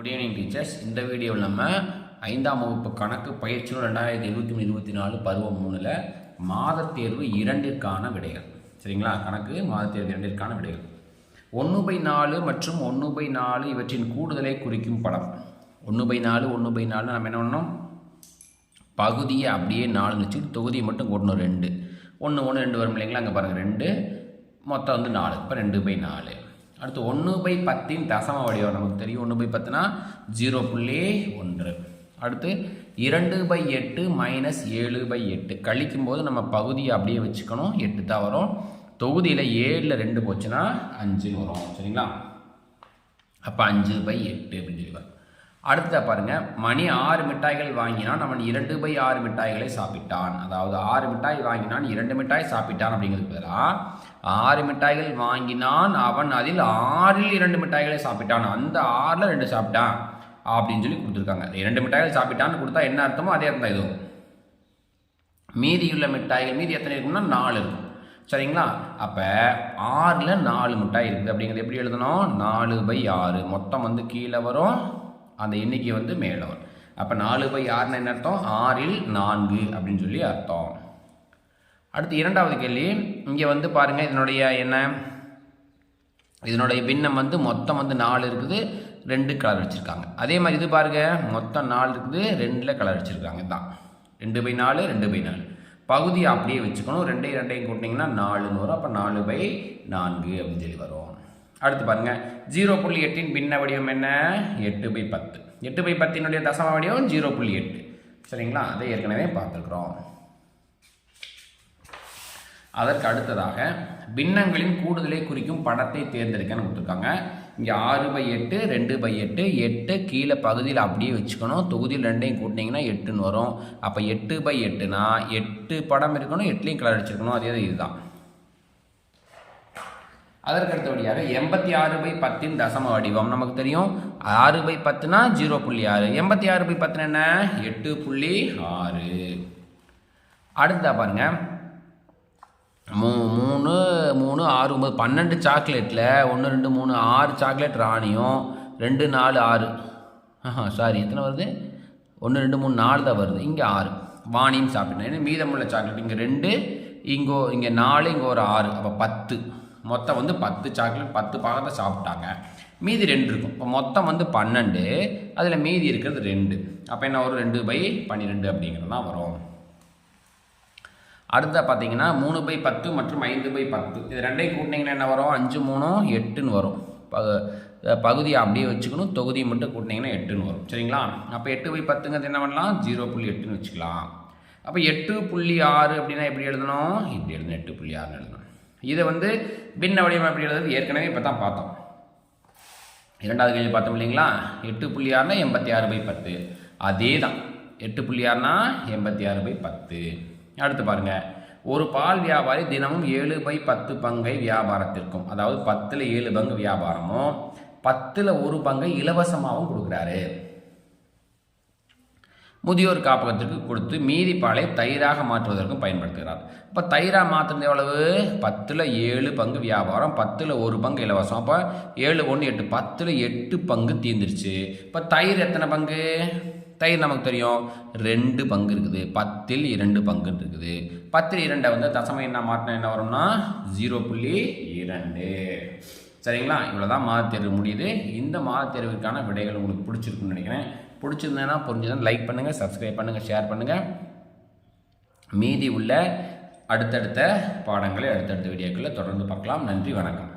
Good evening teachers இந்த வீடியோவில் நம்ம ஐந்தாம் வகுப்பு கணக்கு பயிற்சியும் ரெண்டாயிரத்தி இருபத்தி மூணு இருபத்தி நாலு பருவம் மூணில் மாதத்தேர்வு இரண்டிற்கான விடைகள். சரிங்களா? கணக்கு மாதத் தேர்வு இரண்டிற்கான விடைகள். ஒன்று பை நாலு மற்றும் ஒன்று பை நாலு இவற்றின் கூடுதலை குறிக்கும் படம். ஒன்று பை நாலு ஒன்று பை நாலு நம்ம என்ன பண்ணோம் பகுதியை அப்படியே நாலு வச்சு தொகுதியை மட்டும் கூட்டணும். ரெண்டு. ஒன்று ஒன்று ரெண்டு வரும் இல்லைங்களா? அங்கே பாருங்கள் ரெண்டு. மொத்தம் வந்து நாலு. இப்போ ரெண்டு பை நாலு. அடுத்து ஒன்று பை பத்தின் தசம வடிவம். நமக்கு தெரியும் ஒன்று பை பத்துனா ஜீரோ புள்ளி ஒன்று. அடுத்து இரண்டு பை எட்டு மைனஸ் ஏழு பை எட்டு. கழிக்கும் போது நம்ம பகுதியை அப்படியே வச்சுக்கணும். எட்டு தான் வரும். தொகுதியில் ஏழில் ரெண்டு போச்சுன்னா அஞ்சுன்னு வரும். சரிங்களா? அப்போ அஞ்சு பை எட்டு அப்படின்னு சொல்லி அடுத்ததாக பாருங்கள் மணி ஆறு மிட்டாய்கள் வாங்கினான் அவன் இரண்டு பை ஆறு மிட்டாய்களை சாப்பிட்டான். அதாவது ஆறு மிட்டாய் வாங்கினான் இரண்டு மிட்டாய் சாப்பிட்டான் அப்படிங்கிறது பதிலாக ஆறு மிட்டாய்கள் வாங்கினான் அவன் அதில் ஆறில் இரண்டு மிட்டாய்களை சாப்பிட்டான். அந்த ஆறில் ரெண்டு சாப்பிட்டான் அப்படின்னு சொல்லி கொடுத்துருக்காங்க. இரண்டு மிட்டாய்கள் சாப்பிட்டான்னு கொடுத்தா என்ன அர்த்தமோ அதே அர்த்தம் இதுவும். மீதியுள்ள மிட்டாய்கள் மீதி எத்தனை இருக்கும்னா நாலு இருக்கும். சரிங்களா? அப்போ ஆறில் நாலு மிட்டாய் இருக்குது அப்படிங்கிறது எப்படி எழுதணும்? நாலு பை ஆறு. மொத்தம் வந்து கீழே வரும். அந்த எண்ணிக்கை வந்து மேலே வரும் அப்போ நாலு பை ஆறுன்னு என்ன அர்த்தம்? ஆறில் நான்கு அப்படின்னு சொல்லி அர்த்தம். அடுத்து இரண்டாவது கேள்வி. இங்கே வந்து பாருங்கள் இதனுடைய என்ன? இதனுடைய பின்னம் வந்து மொத்தம் வந்து நாலு இருக்குது ரெண்டு கலர் வச்சுருக்காங்க. அதே மாதிரி இது பாருங்கள் மொத்தம் நாலு இருக்குது ரெண்டில் கலர் வச்சுருக்காங்க. தான் ரெண்டு பை நாலு ரெண்டு பை நாலு. பகுதியை அப்படியே வச்சுக்கணும். ரெண்டையும் ரெண்டையும் கூட்டிங்கன்னா நாலுன்னு வரும். அப்போ நாலு பை நான்கு அப்படின்னு சொல்லி வரும். அடுத்து பாருங்கள் ஜீரோ புள்ளி எட்டின் பின்ன வடிவம் என்ன? எட்டு பை பத்து. எட்டு பை பத்தினுடைய தசம வடிவம் ஜீரோ புள்ளி எட்டு. சரிங்களா? அதை ஏற்கனவே பார்த்துருக்குறோம். அதற்கு அடுத்ததாக பின்னங்களின் கூடுதலை குறிக்கும் படத்தை தேர்ந்தெடுக்கன்னு கொடுத்துருக்காங்க. இங்கே ஆறு பை எட்டு ரெண்டு பை எட்டு எட்டு கீழே பகுதியில் அப்படியே வச்சுக்கணும். தொகுதியில் ரெண்டையும் கூட்டினீங்கன்னா எட்டுன்னு வரும். அப்போ எட்டு பை எட்டுனா எட்டு படம் இருக்கணும் எட்டுலேயும் கலர் அடிச்சிருக்கணும். அதே இதுதான் அதற்கு அடுத்தபடியாக எண்பத்தி ஆறு பை பத்தின் தசம வடிவம். நமக்கு தெரியும். ஆறு பை பத்துனா ஜீரோ புள்ளி ஆறு. எண்பத்தி ஆறு பை பத்துனா என்ன? எட்டு புள்ளி ஆறு. அடுத்தா பாருங்க. மூ மூணு மூணு ஆறு ஒம்பது பன்னெண்டு சாக்லேட்டில் ஒன்று ரெண்டு மூணு ஆறு சாக்லேட் ராணியும் ரெண்டு நாலு ஆறு. ஆஹா சாரி எத்தனை வருது? ஒன்று ரெண்டு மூணு நாலு தான் வருது. இங்கே ஆறு. வாணியும் சாப்பிட்டேன். மீதமுள்ள சாக்லேட் இங்கே ரெண்டு இங்கோ இங்கே நாலு இங்கே ஒரு ஆறு. அப்போ பத்து. மொத்தம் வந்து பத்து சாக்லேட் பத்து பாகத்தை சாப்பிட்டாங்க. மீதி ரெண்டு இருக்கும். இப்போ மொத்தம் வந்து பன்னெண்டு அதில் மீதி இருக்கிறது ரெண்டு. அப்போ என்ன வரும்? ரெண்டு பை பன்னிரெண்டு அப்படிங்கிறது தான் வரும். அடுத்த பார்த்தீங்கன்னா மூணு பை பத்து மற்றும் ஐந்து பை பத்து. இது ரெண்டையும் கூட்டினீங்கன்னா என்ன வரும்? அஞ்சு மூணும் எட்டுன்னு வரும். ப பகுதியை அப்படியே வச்சுக்கணும். தொகுதியை மட்டும் கூட்டினீங்கன்னா எட்டுன்னு வரும். சரிங்களா? அப்போ எட்டு பை பத்துங்கிறது என்ன பண்ணலாம்? ஜீரோ புள்ளி எட்டுன்னு வச்சுக்கலாம். அப்போ எட்டு புள்ளி ஆறு அப்படின்னா எப்படி எழுதணும்? இப்படி எழுதணும். எட்டு புள்ளி ஆறுன்னு எழுதணும். இதை வந்து பின்ன வடிவம் அப்படிங்கிறது ஏற்கனவே இப்போ தான் பார்த்தோம். இரண்டாவது கேள்வி பார்த்தோம் இல்லைங்களா? எட்டு புள்ளி ஆறுனா எண்பத்தி ஆறு பை பத்து. அதே தான் எட்டு புள்ளி ஆறுனா எண்பத்தி ஆறு பை பத்து. அடுத்து பாருங்கள் ஒரு பால் வியாபாரி தினமும் ஏழு பை பத்து பங்கை வியாபாரத்திற்கும் அதாவது பத்தில் ஏழு பங்கு வியாபாரமும் பத்தில் ஒரு பங்கை இலவசமாகவும் கொடுக்குறாரு. முதியோர் காப்பகத்திற்கு கொடுத்து மீதி பாலை தயிராக மாற்றுவதற்கும் பயன்படுத்துகிறார். இப்போ தயிராக மாற்றுறது எவ்வளவு? பத்தில் ஏழு பங்கு வியாபாரம் பத்தில் ஒரு பங்கு இலவசம். அப்போ ஏழு ஒன்று எட்டு பத்தில் எட்டு பங்கு தீர்ந்துருச்சு. இப்போ தயிர் எத்தனை பங்கு? தயிர் நமக்கு தெரியும். ரெண்டு பங்கு இருக்குது. பத்தில் இரண்டு பங்கு இருக்குது. பத்தில் இரண்டை வந்து தசமை என்ன மாற்றினா என்ன வரும்னா? ஜீரோ புள்ளி இரண்டு. சரிங்களா? இவ்வளோ தான் மாதத்தேர்வு முடியுது. இந்த மாதத்தேர்வுக்கான விடைகள் உங்களுக்கு பிடிச்சிருக்குன்னு நினைக்கிறேன். பிடிச்சிருந்தேன்னா புரிஞ்சுதான் லைக் பண்ணுங்கள் சப்ஸ்கிரைப் பண்ணுங்கள் ஷேர் பண்ணுங்கள் மீதி உள்ள அடுத்தடுத்த பாடங்களை அடுத்தடுத்த வீடியோக்களில் தொடர்ந்து பார்க்கலாம். நன்றி வணக்கம்.